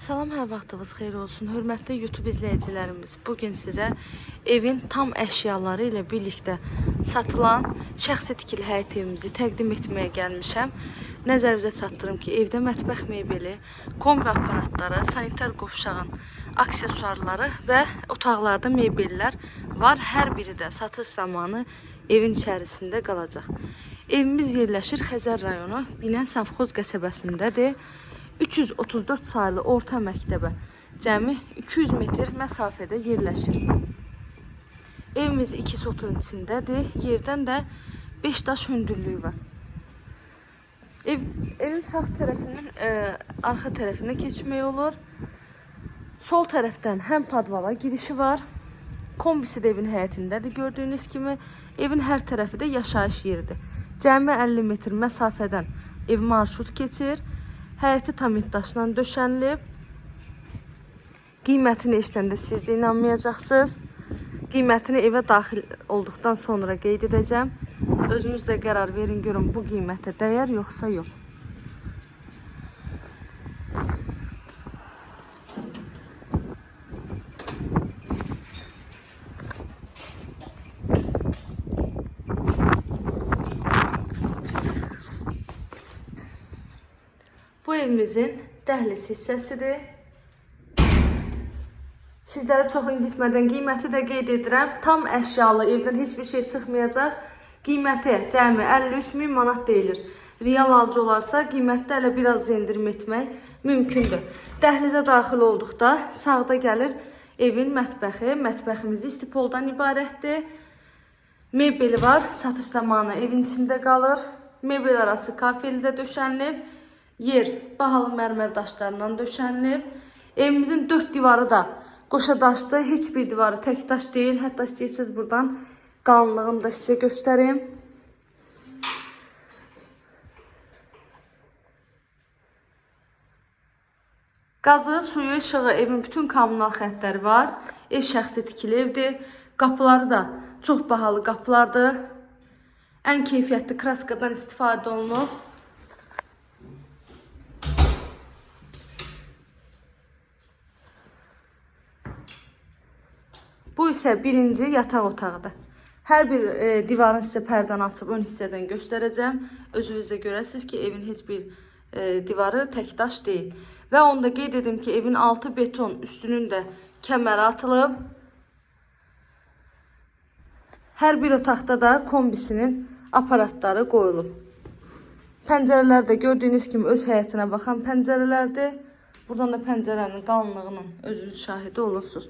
Salam, hər vaxtınız xeyir olsun. Hörmətli YouTube izləyicilərimiz, bu gün sizə evin tam əşyaları ilə birlikdə satılan şəxsi tikili həyət evimizi təqdim etməyə gəlmişəm. Nəzərinizə çatdırım ki, evdə mətbəx mebeli, kombi aparatları, sanitar qovşağın aksesuarları və otaqlarda mebellər var. Hər biri də satış zamanı evin içərisində qalacaq. Evimiz yerləşir Xəzər rayonu Binən Savxoz qəsəbəsindədir. 334 sayılı orta məktəbə cəmi 200 metr məsafədə yerləşir. Evimiz iki sotun içindədir. Yerdən də 5 daş hündürlüyü var. Ev, evin sağ tərəfindən e, arxa tərəfinə keçmək olur. Sol tərəfdən həm padvala girişi var. Kombisi də evin həyətindədir. Gördüyünüz kimi evin hər tərəfi də yaşayış yeridir. Cəmi 50 metr məsafədən ev marşrut keçir. Həyəti tamit daşla döşənilib. Qiymətini eşidəndə siz də inanmayacaqsınız. Qiymətini evə daxil olduqdan sonra qeyd edəcəm. Özünüz qərar verin görün bu qiymətə dəyər yoxsa yox. Evimizin dəhliz hissəsidir. Sizləri çox incitmədən qiyməti də qeyd edirəm. Tam əşyalı, evdən heç bir şey çıxmayacaq. Qiyməti cəmi 53 min manat deyilir. Real alıcı olarsa qiymətdə hələ biraz endirim etmək mümkündür. Dəhlizə daxil olduqda sağda gəlir evin mətbəxi. Mətbəximiz istipoldan ibarətdir. Mebeli var, satış zamanı evin içində qalır. Mebel arası kafeli döşənilib. Yer bahalı mərmər daşlarından döşənilib. Evimizin dörd divarı da qoşa daşdır. Heç bir divarı tək daş deyil. Hətta istəyirsiniz buradan qalınlığını da sizə göstərim. Qazı, suyu, işığı, evin bütün kommunal xəttləri var. Ev şəxsi tikili evdir. Qapıları da çox bahalı qapılardır. Ən keyfiyyətli kraskadan istifadə olunub. Bu isə birinci yataq otağıdır. Hər bir e, divarın sizə pərdanı açıb ön hissədən göstərəcəm. Özünüz də görəsiniz ki, evin heç bir e, divarı tək daş deyil. Və onu da qeyd edim ki, evin altı beton, üstünün də kəməri atılıb. Hər bir otaqda da kombisinin aparatları qoyulub. Pəncərələr də gördüyünüz kimi öz həyətinə baxan pəncərələrdir. Buradan da pəncərənin qalınlığının özünüz şahidi olursunuz.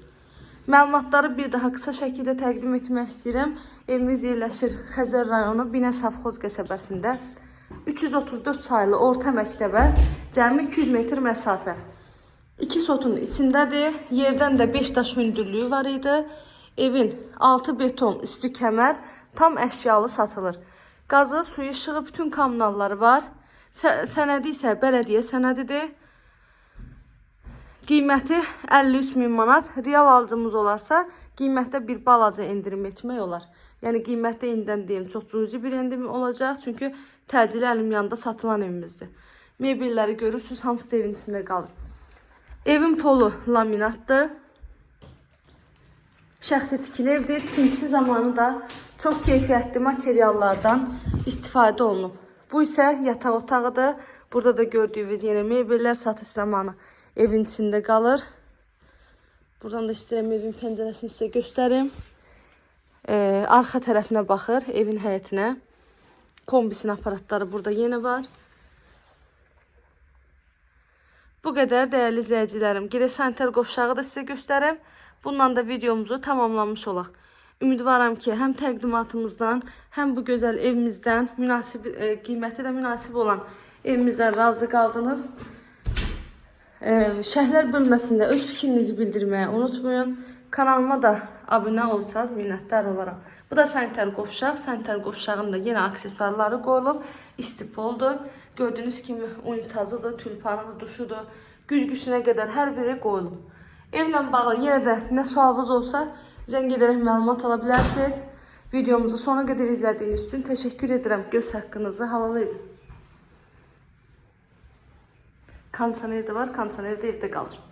Məlumatları bir daha qısa şəkildə təqdim etmək istəyirəm. Evimiz yerləşir Xəzər rayonu Binə Savxoz qəsəbəsində. 334 saylı orta məktəbə cəmi 200 metr məsafə. İki sotun içindədir. Yerdən də 5 daş hündürlüyü var idi. Evin altı beton, üstü kəmər, tam əşyalı satılır. Qazı, suyu, işığı, bütün kommunalları var. Sə sənədi isə bələdiyyə sənədidir. Qiyməti 53 min manat. Real alıcımız olarsa qiymətdə bir balaca endirim etmək olar. Yəni qiymətdə indidən deyim çox cüzi bir endirim olacaq. Çünki təcili əlim yanında satılan evimizdir. Mebelləri görürsünüz, hamısı evin içində qalır. Evin polu laminatdır. Şəxsi tikili evdir. Tikintisi zamanı da çox keyfiyyətli materiallardan istifadə olunub. Bu isə yataq otağıdır. Burada da gördüyünüz yenə mebellər satış zamanı evin içində qalır. Buradan da istəyirəm evin pəncərəsini sizə göstərim. Ee, arxa tərəfinə baxır, evin həyətinə. Kombisin aparatları burada yenə var. Bu qədər dəyərli izləyicilərim. Gedək sanitar qovşağı da sizə göstərəm. Bununla da videomuzu tamamlamış olaq. Ümidvaram ki, həm təqdimatımızdan, həm bu gözəl evimizdən münasib e, qiyməti də münasib olan evimizdən razı qaldınız. E, şəhərlər bölməsində öz fikrinizi bildirməyi unutmayın. Kanalıma da abunə olsanız minnətdar olaram. Bu da sanitar qovşaq. Sanitar qovşağın da yenə aksesuarları qoyulub. İstipoldur. Gördüyünüz kimi unitazıdır, tülpanıdır, duşudur. Güzgüsünə qədər hər biri qoyulub. Evlə bağlı yenə də nə sualınız olsa zəng edərək məlumat ala bilərsiniz. Videomuzu sona qədər izlədiyiniz üçün təşəkkür edirəm. Göz haqqınızı halal edin. Də var, də evdə qalır.